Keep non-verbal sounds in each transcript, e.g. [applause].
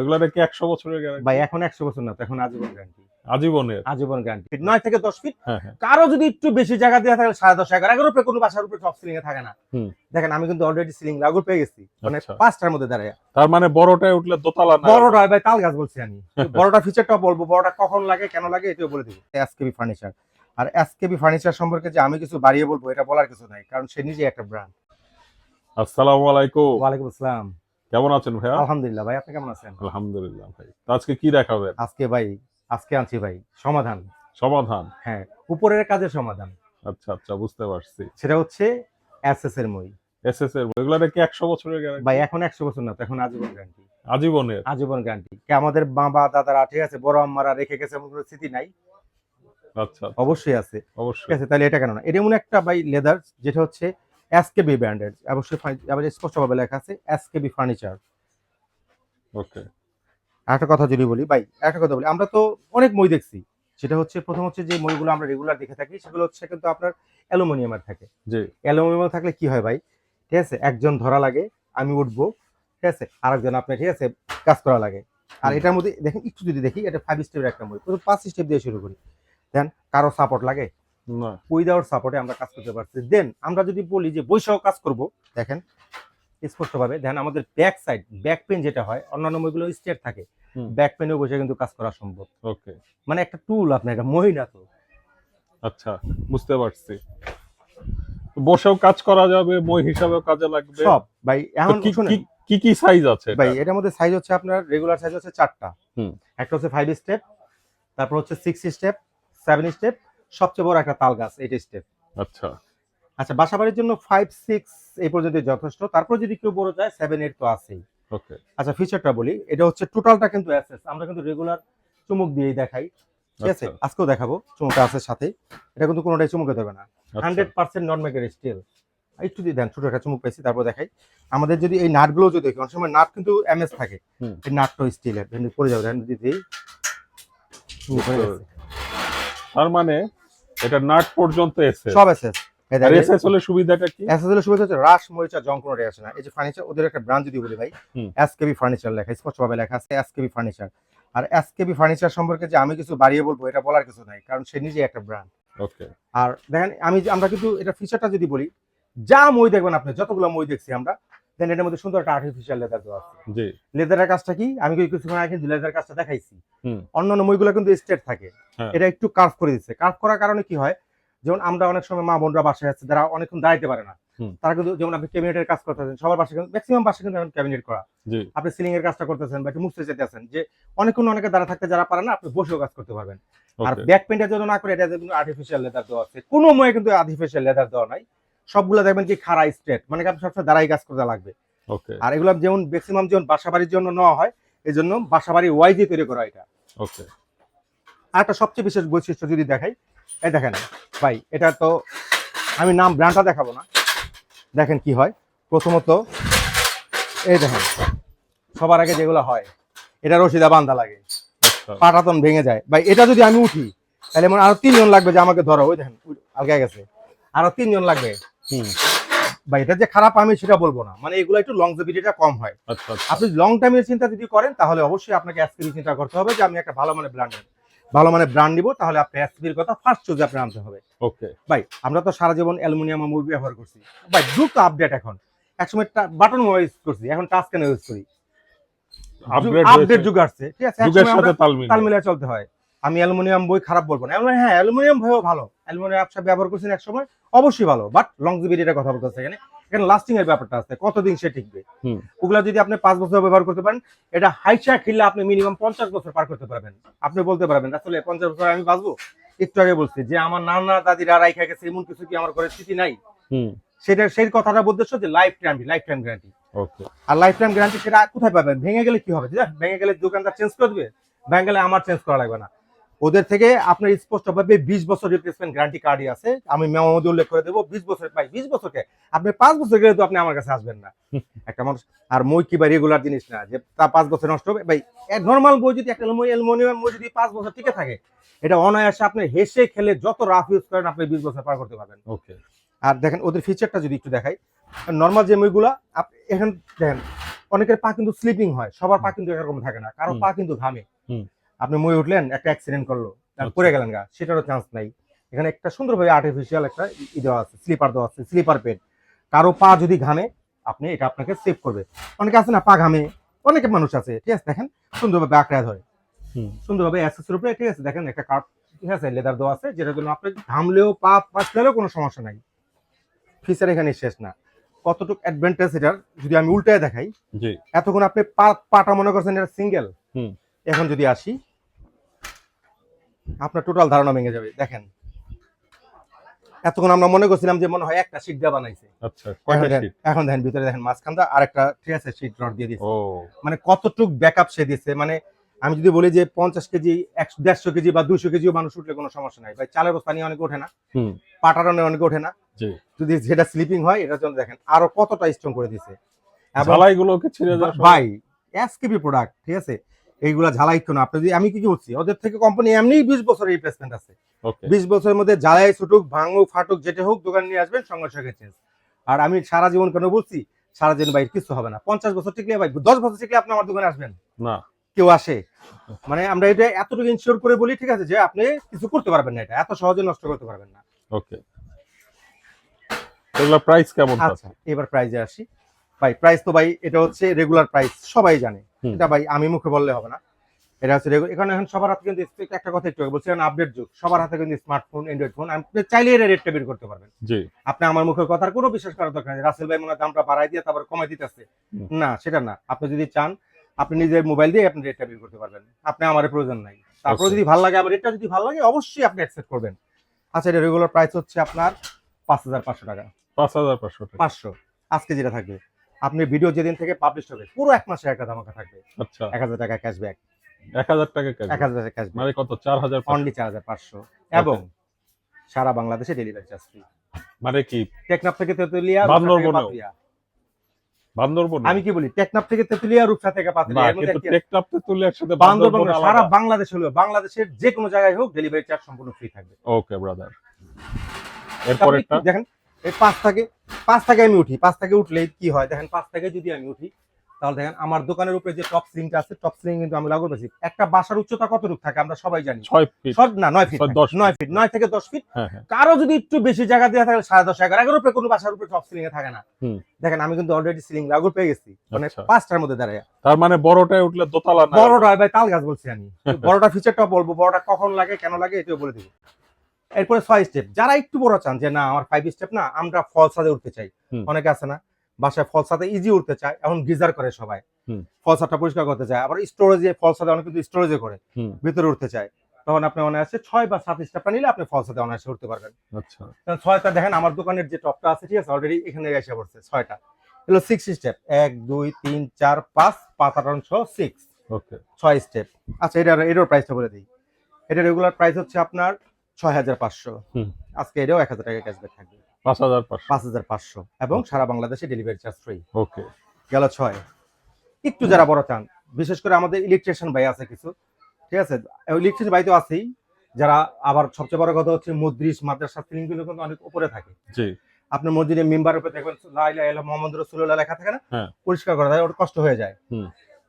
এগুলো কি একশো বছরের গ্যারান্টি ভাই এখন একশো বছর না তো এখন আজীবন গ্যারান্টি আজীবনের। আজীবন গ্যারান্টি নয় থেকে দশ ফিট হ্যাঁ হ্যাঁ। কারও যদি একটু বেশি জায়গা দেওয়া থাকে সাড়ে দশ এগারো এগারো উপরে কোনো বাসার উপরে টপ সিলিং এ থাকে না। দেখেন আমি কিন্তু অলরেডি সিলিং লাগু পেয়ে গেছি। মানে আচ্ছা। পাঁচটার মধ্যে দাঁড়ায়। তার মানে বড়টায় উঠলে দোতলা না? বড়টা ভাই তাল গাছ বলছি আমি। বড়টা ফিচারটা বলব বড়টা কখন লাগে কেন লাগে এটাও বলে দিবো। এসকেবি ফার্নিচার আর এসকেবি ফার্নিচার সম্পর্কে যে আমি কিছু বাড়িয়ে বলব এটা বলার কিছু নাই কারণ সে নিজে একটা ব্র্যান্ড আসসালামু আলাইকুম। ওয়ালাইকুম আসসালাম। কেমন আছেন ভাই আলহামদুলিল্লাহ ভাই আপনি কেমন আছেন? আলহামদুলিল্লাহ ভাই। তো আজকে কি দেখাবেন? আজকে ভাই আজকে আনছি ভাই সমাধান। সমাধান? হ্যাঁ উপরের কাজের সমাধান। আচ্ছা আচ্ছা বুঝতে পারছি। সেটা হচ্ছে এসএস এর মই। এসএস এর এগুলো কি একশো বছরের গ্যারান্টি ভাই এখন একশো বছর না তো এখন আজীবন গ্যারান্টি আজীবনের? আজীবন গ্যারান্টি কে আমাদের বাবা দাদারা ঠিক আছে বড় আম্মারা রেখে গেছে এমন কোনো স্মৃতি নাই। আচ্ছা অবশ্যই আছে। অবশ্যই। আছে তাহলে এটা কেন না? এটা এমন একটা ভাই লেদার যেটা হচ্ছে এসকেবি ব্র্যান্ডের অবশ্যই আবার স্পষ্টভাবে লেখা আছে এসকেবি ফার্নিচার ওকে একটা কথা যদি বলি ভাই একটা কথা বলি আমরা তো অনেক মই দেখছি। সেটা হচ্ছে প্রথম হচ্ছে যে মইগুলো আমরা রেগুলার দেখে থাকি সেগুলো হচ্ছে কিন্তু আপনার অ্যালুমিনিয়ামের থাকে। জি। অ্যালুমিনিয়াম থাকলে কি হয় ভাই? ঠিক আছে একজন ধরা লাগে আমি উঠবো ঠিক আছে আরেকজন আপনার ঠিক আছে কাজ করা লাগে। আর এটার মধ্যে দেখেন একটু যদি দেখি এটা ফাইভ স্টেপের একটা মই। প্রথম পাঁচ স্টেপ দিয়ে শুরু করি। দেন কারও সাপোর্ট লাগে উইদাউট সাপোর্টে আমরা কাজ করতে পারছি। দেন আমরা যদি বলি যে বৈশাখ কাজ করব দেখেন স্পষ্টভাবে দেন আমাদের ব্যাক সাইড ব্যাক পেন যেটা হয় অন্যান্য বইগুলো স্টেট থাকে। ব্যাক পেনেও বসে কিন্তু কাজ করা সম্ভব। ওকে মানে একটা টুল আপনার এটা মহিলা তো। আচ্ছা বুঝতে পারছি। বসেও কাজ করা যাবে মই হিসাবেও কাজে লাগবে। সব ভাই তো এখন কি- কি- কি সাইজ আছে ভাই এটা? এটার মধ্যে সাইজ হচ্ছে আপনার রেগুলার সাইজ হচ্ছে চারটা। হুম। একটা হচ্ছে ফাইভ স্টেপ তারপর হচ্ছে সিক্স স্টেপ সেভেন স্টেপ সবচেয়ে বড় একটা তাল গাছ এইট স্টেপ আচ্ছা। আচ্ছা বাসা বাড়ির জন্য ফাইভ সিক্স এই পর্যন্ত যথেষ্ট। তারপর যদি কেউ বড় যায় সেভেন এইট তো আছেই। ওকে আচ্ছা ফিচারটা বলি এটা হচ্ছে টোটালটা কিন্তু অ্যাসেস আমরা কিন্তু রেগুলার চুমুক দিয়েই দেখাই। ঠিক আছে? আচ্ছা। আজকেও দেখাবো চুমুকটা আছে সাথে। এটা কিন্তু কোনোটাই চুমুকে দেবে না। হান্ড্রেড পার্সেন্ট নন মেকের স্টিল একটু দিয়ে দেন ছোট একটা চুমুক পেয়েছি তারপর দেখাই। আমাদের যদি এই নাটগুলো যদি দেখি অনেক সময় নাট কিন্তু এমএস থাকে। এই নাটটা স্টিলের পড়ে যাবে দিয়ে দিই। তার মানে এটা নাট পর্যন্ত এসে সব এসএস আর এসএস হলে সুবিধাটা কি? এসএস হলে সুবিধা হচ্ছে রাস মরিচা জং কোনো আসে না। এই যে ফার্নিচার ওদের একটা ব্র্যান্ড যদি বলি ভাই। এসকেবি ফার্নিচার লেখা স্পষ্টভাবে লেখা আছে এসকেবি ফার্নিচার আর এসকেবি ফার্নিচার সম্পর্কে যে আমি কিছু বাড়িয়ে বলব এটা বলার কিছু নাই কারণ সে নিজে একটা ব্র্যান্ড ওকে আর দেখেন আমি আমরা কিন্তু এটা ফিচারটা যদি বলি যা মই দেখবেন আপনি যতগুলো মই দেখছি আমরা দেন এটার মধ্যে সুন্দর একটা আর্টিফিশিয়াল লেদার দেওয়া আছে। জি। লেদারের কাজটা কি? আমি কিছুক্ষণ আগে লেদার কাজটা দেখাইছি। অন্যান্য মইগুলো কিন্তু স্ট্রেট থাকে। হ্যাঁ। এটা একটু কার্ভ করে দিচ্ছে কার্ভ করার কারণে কি হয়? যেমন আমরা অনেক সময় মা বোনরা বাসায় আছে যারা অনেকক্ষণ দাঁড়াইতে পারে না। তারা কিন্তু যেমন আপনি ক্যাবিনেটের কাজ করতেছেন সবার বাসায় কিন্তু ম্যাক্সিমাম বাসায় কিন্তু এখন ক্যাবিনেট করা। আপনি সিলিং এর কাজটা করতেছেন বা একটু মুছতে যেতেছেন যে অনেকক্ষণ অনেকে দাঁড়া থাকতে যারা পারে না আপনি বসেও কাজ করতে পারবেন। আর ব্যাক পেন্টের জন্য না করে এটা কিন্তু আর্টিফিশিয়াল লেদার দেওয়া আছে। কোনো ময়ে কিন্তু আর্টিফিশিয়াল লেদার দেওয়া নাই। সবগুলো দেখবেন কি খাড়া স্ট্রেট মানে আপনি সবসময় দাঁড়াই কাজ করতে লাগবে। ওকে আর এগুলো যেমন ম্যাক্সিমাম যেমন বাসা বাড়ির জন্য নেওয়া হয় এই জন্য বাসা বাড়ি ওয়াই দিয়ে তৈরি করা এটা। ওকে আর একটা সবচেয়ে বিশেষ বৈশিষ্ট্য যদি দেখাই এই দেখেন ভাই এটা তো আমি নাম ব্র্যান্ডটা দেখাবো না। দেখেন কি হয় প্রথমত এই দেখেন সবার আগে যেগুলো হয় এটা রশিদা বান্ধা লাগে। আচ্ছা। পাটাতন ভেঙে যায়। ভাই এটা যদি আমি উঠি তাহলে মনে আরও তিনজন লাগবে যে আমাকে ধরো ওই দেখেন উই- আলগা গেছে। আরও তিনজন লাগবে। ভাই এটা যে খারাপ আমি সেটা বলব না। মানে এগুলো একটু লংজিভিটিটা কম হয়। আচ্ছা আচ্ছা। আপনি লং টাইমের চিন্তা যদি করেন তাহলে অবশ্যই আপনাকে এসপির চিন্তা করতে হবে যে আমি একটা ভালো মানে ব্র্যান্ড ভালো মানে ব্র্যান্ড নিব তাহলে আপনি এসপির কথা ফার্স্ট চুজে আপনি আনতে হবে। ওকে ভাই আমরা তো সারা জীবন অ্যালুমিনিয়াম মুভি ব্যবহার করছি। ভাই দ্রুত আপডেট এখন। একসময় বাটন মোবাইল ইউজ করছি এখন টাচ কেন ইউজ করি। আপডেট যুগ আসছে ঠিক আছে? তাল মিলিয়ে চলতে হয়। আমি অ্যালুমিনিয়াম বই খারাপ বলব না। হ্যাঁ অ্যালুমিনিয়াম বইও ভালো। অ্যালুমিনিয়াম আপসা ব্যবহার করছেন এক সময়। অবশ্যই ভালো বাট লংজিভিটির কথা বলতেছে এখানে। এখানে লাস্টিং এর ব্যাপারটা আছে। কতদিন সে টিকবে? ওগুলা যদি আপনি পাঁচ বছর ব্যবহার করতে পারেন এটা হাইচা খিললে আপনি মিনিমাম পঞ্চাশ বছর পার করতে পারবেন। আপনি বলতে পারবেন আসলে পঞ্চাশ বছর আমি বাঁচবো? একটু আগে বলছি যে আমার নানা দাদিরা রাইখা গেছে এমন কিছু কি আমার ঘরে স্মৃতি নাই? হুম। সেটা সেই কথাটা বলতেছো যে lifetime lifetime guarantee আর লাইফ টাইম গ্যারান্টি সেটা কোথায় পাবেন? ভেঙে গেলে কি হবে? ভেঙে গেলে দোকানদার চেঞ্জ করে দেবে? ভেঙে গেলে আমার চেঞ্জ করা লাগবে না। ওদের থেকে আপনার স্পষ্টভাবে বিশ বছর রিপ্লেসমেন্ট গ্যারান্টি কার্ডই আছে। আমি মেমো উল্লেখ করে দেবো বিশ বছর পাই বিশ বছরকে। আপনি পাঁচ বছর গেলে তো আপনি আমার কাছে আসবেন না। [laughs] একটা মানুষ আর মই কি বা রেগুলার জিনিস না যে তা পাঁচ বছর নষ্ট হবে। ভাই নর্মাল বই যদি একটা অ্যালুমিনিয়াম বই যদি পাঁচ বছর টিকে থাকে এটা অনায়াসে আপনি হেসে খেলে যত রাফ ইউজ করেন আপনি বিশ বছর পার করতে পারবেন। ওকে আর দেখেন ওদের ফিচারটা যদি একটু দেখাই নর্মাল যে বইগুলা আপ- এখানে দেখেন অনেকের পা কিন্তু স্লিপিং হয় সবার পা কিন্তু এরকম থাকে না কারও পা কিন্তু ঘামে। আপনি মই উঠলেন একটা অ্যাক্সিডেন্ট করল আচ্ছা। পড়ে গেলেন গা সেটারও চান্স নাই। এখানে একটা সুন্দরভাবে আর্টিফিশিয়াল একটা ই দেওয়া আছে স্লিপার দেওয়া আছে স্লিপার পেড কারও পা যদি ঘামে আপনি এটা আপনাকে সেভ করবে। অনেকে আছে না পা ঘামে অনেকে মানুষ আছে ঠিক আছে দেখেন সুন্দরভাবে আঁকড়া ধরে। হুম। সুন্দরভাবে অ্যাক্সেসের উপরে ঠিক আছে দেখেন একটা কার্ড ঠিক আছে লেদার দেওয়া আছে যেটার জন্য আপনি ঘামলেও পা পাঁচলেও কোনো সমস্যা নাই। ফিচার এখানে শেষ না। কতটুকু অ্যাডভান্টেজ এটার যদি আমি উল্টায় দেখাই এতক্ষণ আপনি পা পাটা মনে করছেন এটা সিঙ্গেল হুম। এখন যদি আসি আপনার টোটাল ধারণা ভেঙে যাবে। দেখেন এতক্ষণ আমরা মনে করছিলাম যে মনে হয় একটা সিট দিয়ে বানাইছে। আচ্ছা এখন দেখেন- ভিতরে দেখেন মাঝখানটা আর একটা ঠিক আছে সিট রড দিয়ে দিয়েছে। মানে কতটুক ব্যাকআপ সে দিচ্ছে মানে আমি যদি বলি যে পঞ্চাশ কেজি একশো দেড়শো কেজি বা দুশো কেজিও মানুষ উঠলে কোনো সমস্যা নাই। ভাই চালের বস্তা নিয়ে অনেকে ওঠে না হুম। পাটারনে অনেকে ওঠে না। যদি যেটা স্লিপিং হয় এটার জন্য দেখেন আরও কতটা স্ট্রং করে দিছে ভাই এসকেপি প্রোডাক্ট ঠিক আছে? এইগুলা ঝালাই কেন? আপনি যদি আমি কি কি বলছি ওদের থেকে কোম্পানি এমনি বিশ বছর রিপ্লেসমেন্ট আছে। বিশ বছরের মধ্যে জ্বালাই ছুটুক ভাঙুক ফাটুক যেটা হোক দোকান নিয়ে আসবেন সঙ্গে সঙ্গে চেঞ্জ আর আমি সারা জীবন কেন বলছি সারা জীবন ভাই কিছু হবে না। পঞ্চাশ বছর টিকলে ভাই দশ বছর টিকলে আপনি আমার দোকানে আসবেন। না। কেউ আসে। মানে আমরা এটা এতটুকু ইনশিওর করে বলি ঠিক আছে যে আপনি কিছু করতে পারবেন না এটা। এত সহজে নষ্ট করতে পারবেন না। ওকে এগুলা প্রাইস কেমন আচ্ছা এবার প্রাইজে আসি। ভাই প্রাইস তো ভাই এটা হচ্ছে রেগুলার প্রাইস সবাই জানে। এটা ভাই আমি মুখে বললে হবে না। এটা হচ্ছে এখানে এখন সবার হাতে কিন্তু একটা কথা একটু বলছি এখন আপডেট যুগ সবার হাতে কিন্তু স্মার্টফোন অ্যান্ড্রয়েড ফোন আপনি চাইলে এর রেটটা বের করতে পারবেন। জি। আপনি আমার মুখের কথার কোনো বিশ্বাস করার দরকার নেই। রাসেল ভাই মনে দামটা বাড়াই দিয়ে তারপর কমাই দিতেছে। না সেটা না। আপনি যদি চান আপনি নিজের মোবাইল দিয়ে আপনি রেটটা বের করতে পারবেন। আপনি আমার প্রয়োজন নাই। তারপরে। যদি ভালো লাগে আমার রেটটা যদি ভালো লাগে অবশ্যই আপনি অ্যাকসেপ্ট করবেন। আচ্ছা এটা রেগুলার প্রাইস হচ্ছে আপনার পাঁচ হাজার পাঁচশো টাকা। পাঁচ হাজার পাঁচশো টাকা। পাঁচশো। আজকে যেটা থাকবে? আপনি ভিডিও যেদিন থেকে পাবলিশ হবে পুরো এক মাসে একটা ধামাকা থাকবে। আচ্ছা। এক হাজার টাকা ক্যাশব্যাক এক হাজার টাকা এক হাজার টাকা ক্যাশব্যাক মানে কত? চার হাজার পাঁচশো? অনলি চার হাজার পাঁচশো। এবং সারা বাংলাদেশে ডেলিভারি চার্জ ফ্রি মানে কি? টেকনাফ থেকে তেতুলিয়া পাতুলিয়া। বান্দরবন আমি কি বলি? টেকনাফ থেকে তেতুলিয়া রূপসা থেকে পাতুলিয়া কিন্তু? টেকনাফতে তুলে একসাথে বান্দরবন বান্দরবন সারা বাংলাদেশ হলো বাংলাদেশের যে কোনো জায়গায় হোক ডেলিভারি চার্জ সম্পূর্ণ ফ্রি থাকবে। ওকে ব্রাদার এরপরেরটা? দেখেন এই পাঁচ থেকে পাঁচ থেকে আমি উঠি পাঁচ থেকে উঠলে কি হয়? দেখেন পাঁচ থেকে যদি আমি উঠি তাহলে দেখেন আমার দোকানের উপরে যে টপ সিলিংটা আছে টপ সিলিং কিন্তু আমি লাগু পেয়েছি একটা বাসার উচ্চতা কতটুকু থাকে আমরা সবাই জানি। ছয় ফিট না নয় ফিট দশ নয় ফিট নয় থেকে দশ ফিট হ্যাঁ হ্যাঁ। কারও যদি একটু বেশি জায়গা দেওয়া থাকে সাড়ে দশ এগারো এগারো উপরে কোনো বাসার উপরে টপ সিলিং এ থাকে না। দেখেন আমি কিন্তু অলরেডি সিলিং লাগু পেয়ে গেছি। মানে আচ্ছা। পাঁচটার মধ্যে দাঁড়ায়। তার মানে বড়টায় উঠলে দোতলা না? বড়টা ভাই তাল গাছ বলছি আমি। বড়টা ফিচারটা বলব বড়টা কখন লাগে কেন লাগে এটাও বলে দিব। এরপরে ছয় স্টেপ যারা একটু বড় চান যে না আমার ফাইভ স্টেপ না আমরা ফল সাথে উঠতে চাই। অনেকে আছে না বাসায় ফল সাথে ইজি উঠতে চায় এখন গিজার করে সবাই। হুম। ফল সাথটা পরিষ্কার করতে চায় আবার স্টোরেজে ফল সাথে অনেক কিন্তু স্টোরেজে করে ভিতরে উঠতে চায়। তখন আপনি অনায়াসে ছয় বা সাত স্টেপটা নিলে আপনি ফল সাথে অনায়াসে উঠতে পারবেন। আচ্ছা। ছয়টা দেখেন আমার দোকানের যে টপটা আছে ঠিক আছে অলরেডি এখানে এসে পড়ছে ছয়টা। এগুলো সিক্স স্টেপ এক দুই তিন চার পাঁচ পাঁচ আট ছ সিক্স ওকে ছয় স্টেপ আচ্ছা এটার এটার প্রাইসটা বলে দিই। এটা রেগুলার প্রাইস হচ্ছে আপনার ছয় হাজার পাঁচশো। আজকে এটাও এক হাজার টাকা ক্যাশব্যাক থাকবে। পাঁচ হাজার পাঁচ হাজার পাঁচশো। এবং সারা বাংলাদেশে ডেলিভারি চার্জ ফ্রি ওকে। গেল ছয়। একটু যারা বড় চান বিশেষ করে আমাদের ইলেকট্রিশিয়ান ভাই আছে কিছু। ঠিক আছে? ইলেকট্রিশিয়ান ভাই তো আছেই। যারা আবার সবচেয়ে বড় কথা হচ্ছে মুদ্রিস মাদ্রাসা ফিলিংগুলো কিন্তু অনেক উপরে থাকে। জি। আপনার মসজিদের মেম্বার উপরে দেখবেন মুহাম্মাদুর রাসূলুল্লাহ লেখা থাকে না? হ্যাঁ। পরিষ্কার করা যায় ওটা কষ্ট হয়ে যায়।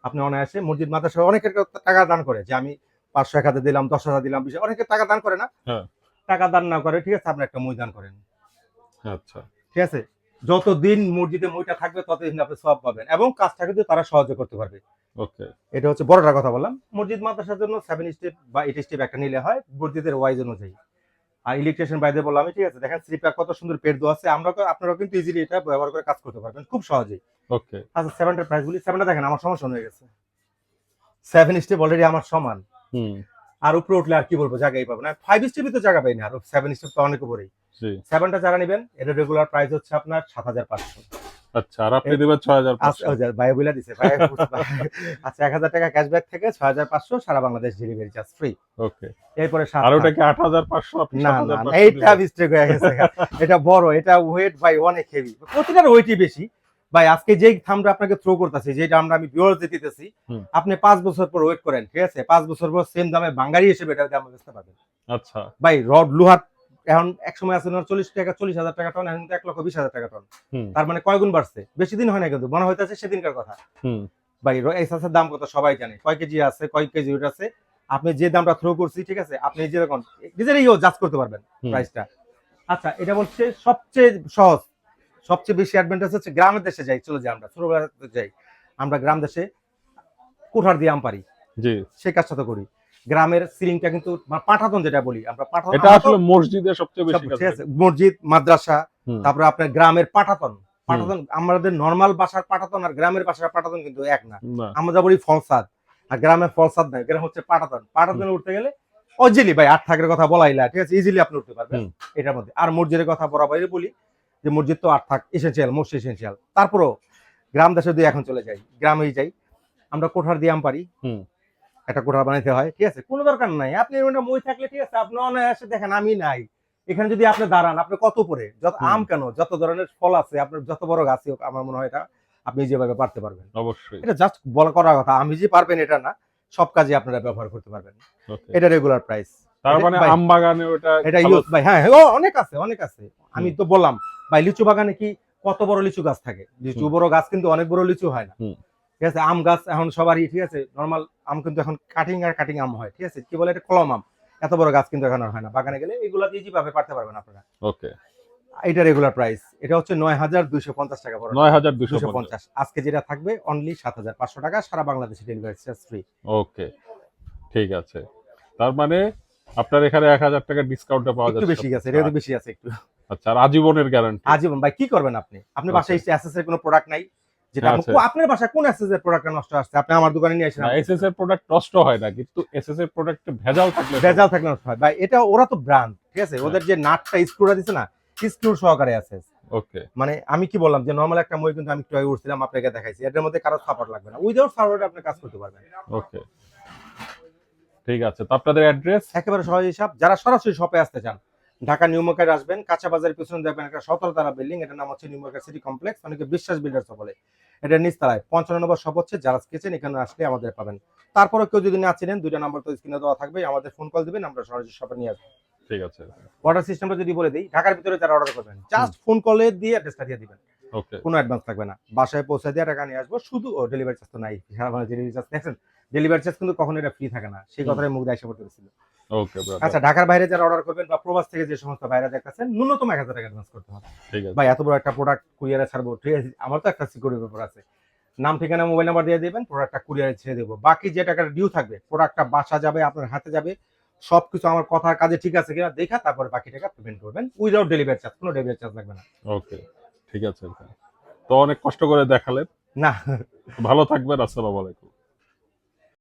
আপনি অনায়াসে মসজিদ মাদ্রাসা অনেকের টাকা দান করে যে আমি পাঁচশো এক হাজার দিলাম দশ হাজার দিলাম অনেকে টাকা দান করে না? হ্যাঁ। টাকা দান না করে ঠিক আছে আপনি একটা মই দান করেন। আচ্ছা। ঠিক আছে? যতদিন মসজিদে মইটা থাকবে ততদিন আপনি সব পাবেন এবং কাজটা কিন্তু তারা সহজে করতে পারবে। ওকে। এটা হচ্ছে বড়টার কথা বললাম। মসজিদ মাদ্রাসার জন্য সেভেন স্টেপ বা এইট স্টেপ একটা নিলে হয় মসজিদের ওয়াইজ অনুযায়ী। আর ইলেকট্রিশিয়ান বাইরে বললাম ঠিক আছে? দেখেন স্লিপার কত সুন্দর পেট দেওয়া আছে। আমরা আপনারা কিন্তু ইজিলি এটা ব্যবহার করে কাজ করতে পারবেন খুব সহজেই। ওকে। আচ্ছা সেভেনটার প্রাইস বলি সেভেনটা দেখেন আমার সমান হয়ে গেছে। সেভেন স্টেপ অলরেডি আমার সমান। আর উপরে উঠলে আর কি বলব? জায়গাই পাবো না। ফাইভ স্টেপে তো জায়গা পাই না আর। সেভেন স্টেপ তো অনেক উপরেই। সেভেনটা যারা নেবেন এটা রেগুলার প্রাইস হচ্ছে আপনার সাত হাজার পাঁচশো। আচ্ছা আর আপনি দেবেন ছয় হাজার পাঁচশো। ভাই বলে দিছে ভাই আচ্ছা এক হাজার টাকা ক্যাশব্যাক থেকে ছয় হাজার পাঁচশো সারা Bangladesh delivery charge free okay. এরপরে সাত আর ওটা কি আট হাজার পাঁচশো? না না হাজার এইটা মিস্টেক হয়ে গেছে। এটা বড় এটা ওয়েট ভাই অনেক হেভি প্রতিটার ওয়েটই বেশি। ভাই আজকে যেই থামটা আপনাকে থ্রো করতেছি যেটা আমরা আমি ভিউয়ার্স দিতেছি আপনি পাঁচ বছর পর ওয়েট করেন ঠিক আছে? পাঁচ বছর পর সেম দামে বাঙালি হিসেবে এটা দাম বেচতে পারবেন। আচ্ছা। ভাই রড লোহার এখন এক সময় আছে চল্লিশ টাকা চল্লিশ হাজার টাকা টন এখন এক লক্ষ বিশ হাজার টাকা টন তার মানে কয় গুণ বাড়ছে? বেশি দিন হয় না কিন্তু মনে হইতেছে সেদিনকার কথা। হুম। ভাই এসএসের দাম কত সবাই জানে। কয় কেজি আছে কয় কেজি ওটা আছে? আপনি যে দামটা থ্রো করছি ঠিক আছে? আপনি যে রকম নিজেরাই জাজ করতে পারবেন। প্রাইসটা আচ্ছা এটা বলছে সবচেয়ে সহজ। সবচেয়ে বেশি অ্যাডভান্টেজ হচ্ছে গ্রামের দেশে যাই চলে যাই আমরা ছোটবেলাতে যাই। আমরা গ্রাম দেশে কুঠার দিয়ে আম পারি জি। সেই কাজটা তো করি। গ্রামের সিলিংটা কিন্তু মানে পাঠাতন যেটা বলি আমরা পাঠাতন এটা আসলে মসজিদে সবচেয়ে বেশি কাজ ঠিক আছে মসজিদ মাদ্রাসা। তারপরে আপনার গ্রামের পাঠাতন। পাঠাতন আমাদের নর্মাল বাসার পাঠাতন আর গ্রামের বাসার পাঠাতন কিন্তু এক না। আমরা যা বলি ফলসাদ আর গ্রামে ফলসাদ নাই গ্রাম হচ্ছে পাঠাতন। পাটাতনে উঠতে গেলে অজিলি ভাই আট থাকের কথা বলাইলা ঠিক আছে ইজিলি আপনি উঠতে পারবেন। এটার মধ্যে। আর মসজিদের কথা বরাবরই বলি যে মসজিদ তো আট থাক এসেন্সিয়াল মোস্ট এসেন্সিয়াল তারপরও গ্রাম দেশে দিয়ে এখন চলে যাই গ্রামেই যাই আমরা কোঠার দিয়ে আম পারি হুম। একটা কোঠার বানাইতে হয় ঠিক আছে? কোনো দরকার নাই। আপনি মই থাকলে ঠিক আছে আপনি অনায়াসে দেখেন আমি নাই। এখানে যদি আপনি দাঁড়ান আপনি কত উপরে? যত আম কেন? যত ধরনের ফল আছে আপনার যত বড় গাছই হোক আমার মনে হয় এটা আপনি যেভাবে পারতে পারবেন। অবশ্যই। এটা জাস্ট বলা করার কথা। আমি যে পারবেন এটা না সব কাজে আপনারা ব্যবহার করতে পারবেন। এটা রেগুলার প্রাইস তার মানে আম বাগানে ওটা এটা ইউজ ভাই হ্যাঁ অনেক আছে অনেক আছে। আমি তো বললাম ভাই লিচু বাগানে কি কত বড় লিচু গাছ থাকে? লিচু বড় গাছ কিন্তু অনেক বড় লিচু হয় না। ঠিক আছে? আম গাছ এখন সবারই ঠিক আছে? নর্মাল আম কিন্তু এখন কাটিং আর কাটিং আম হয় ঠিক আছে? কি বলে এটা? কলম আম। এত বড় গাছ কিন্তু এখন আর হয় না। বাগানে গেলে এগুলো ইজি ভাবে পারতে পারবেন আপনারা। ওকে। এটা রেগুলার প্রাইস এটা হচ্ছে নয় হাজার দুইশো পঞ্চাশ টাকা পড়ে নয় হাজার দুশো পঞ্চাশ। আজকে যেটা থাকবে অনলি সাত হাজার। পাঁচশো টাকা সারা বাংলাদেশে ডেলিভারি চার্জ ফ্রি ওকে। ঠিক আছে। তার মানে আপনার এখানে এক হাজার টাকা ডিসকাউন্টে পাওয়া একটু যাচ্ছে। বেশি আছে এটা একটু বেশি আছে একটু। আচ্ছা আজীবনের গ্যারান্টি আজীবন ভাই কি করবেন আপনি? আপনি বাসায় এসএস এর কোনো প্রোডাক্ট নাই? যেটা আচ্ছা। আপনার বাসায় কোন এসএস এর প্রোডাক্টটা নষ্ট আসছে? আপনি আমার দোকানে নিয়ে আসেন। এসএস এর প্রোডাক্ট নষ্ট হয় না কিন্তু এসএস এর প্রোডাক্ট ভেজাল থাকলে ভেজাল থাকলে নষ্ট হয়। ভাই এটা ওরা তো ব্র্যান্ড ঠিক আছে? ওদের যে নাটটা স্ক্রুটা দিছে না স্ক্রু সহকারে আছে। ওকে মানে আমি কি বললাম যে নর্মাল একটা মই কিন্তু আমি আগে উঠছিলাম আপনাকে দেখাইছি। এটার মধ্যে কারও সাপোর্ট লাগবে না। উইদাউট সাপোর্টে আপনি কাজ করতে পারবেন। ওকে ঠিক আছে তো আপনাদের অ্যাড্রেস একেবারে সহজ হিসাব যারা সরাসরি শপে আসতে চান ঢাকা নিউ মার্কেট আসবেন কাঁচা বাজারের পিছনে দেখবেন একটা সতরতলা বিল্ডিং এটার নাম হচ্ছে নিউ মার্কেট সিটি কমপ্লেক্স। অনেকে বিশ্বাস বিল্ডার্স বলে। এটা নিচতলায় পঞ্চান্ন নম্বর শপ হচ্ছে যারা কিচেন এখানে আসলে আমাদের পাবেন। তারপরে কেউ যদি না চিনেন দুইটা নাম্বার তো স্ক্রিনে দেওয়া থাকবে আমাদের ফোন কল দিবেন আমরা সরাসরি শপে নিয়ে আসব। ঠিক আছে। অর্ডার সিস্টেমটা যদি বলে দিই ঢাকার ভিতরে যারা অর্ডার করবেন জাস্ট ফোন কলে দিয়ে অ্যাড্রেসটা দিয়ে দিবেন। কোনো অ্যাডভান্স লাগবে না। বাসায় পৌঁছে দিয়ে টাকা নিয়ে আসব শুধু ডেলিভারি চার্জ তো নাই। ডেলিভারি চার্জ দেখছেন ডেলিভারি চার্জ কিন্তু কখনো এটা ফ্রি থাকে না। সেই। কথাটাই মুখ দিয়ে এসে পড়তে গেছিল ওকে আচ্ছা ঢাকার বাইরে যারা অর্ডার করবেন বা প্রবাস থেকে যে সমস্ত বাইরে দেখতেছেন ন্যূনতম এক হাজার টাকা অ্যাডভান্স করতে হবে। ঠিক আছে। ভাই এত বড় একটা প্রোডাক্ট কুরিয়ারে ছাড়বো ঠিক আছে? আমার তো একটা সিকিউরিটি ব্যাপার আছে। নাম ঠিকানা মোবাইল নাম্বার দিয়ে দেবেন প্রোডাক্টটা কুরিয়ারে ছেড়ে দেবো। বাকি যে টাকাটা ডিউ থাকবে প্রোডাক্টটা বাসা যাবে আপনার হাতে যাবে সবকিছু আমার কথার কাজে ঠিক আছে কিনা দেখা তারপরে বাকি টাকা পেমেন্ট করবেন। উইদাউট ডেলিভারি চার্জ কোনো ডেলিভারি চার্জ লাগবে না। ওকে ঠিক আছে। তো অনেক কষ্ট করে দেখালেন। না। ভালো থাকবেন আসসালামু আলাইকুম।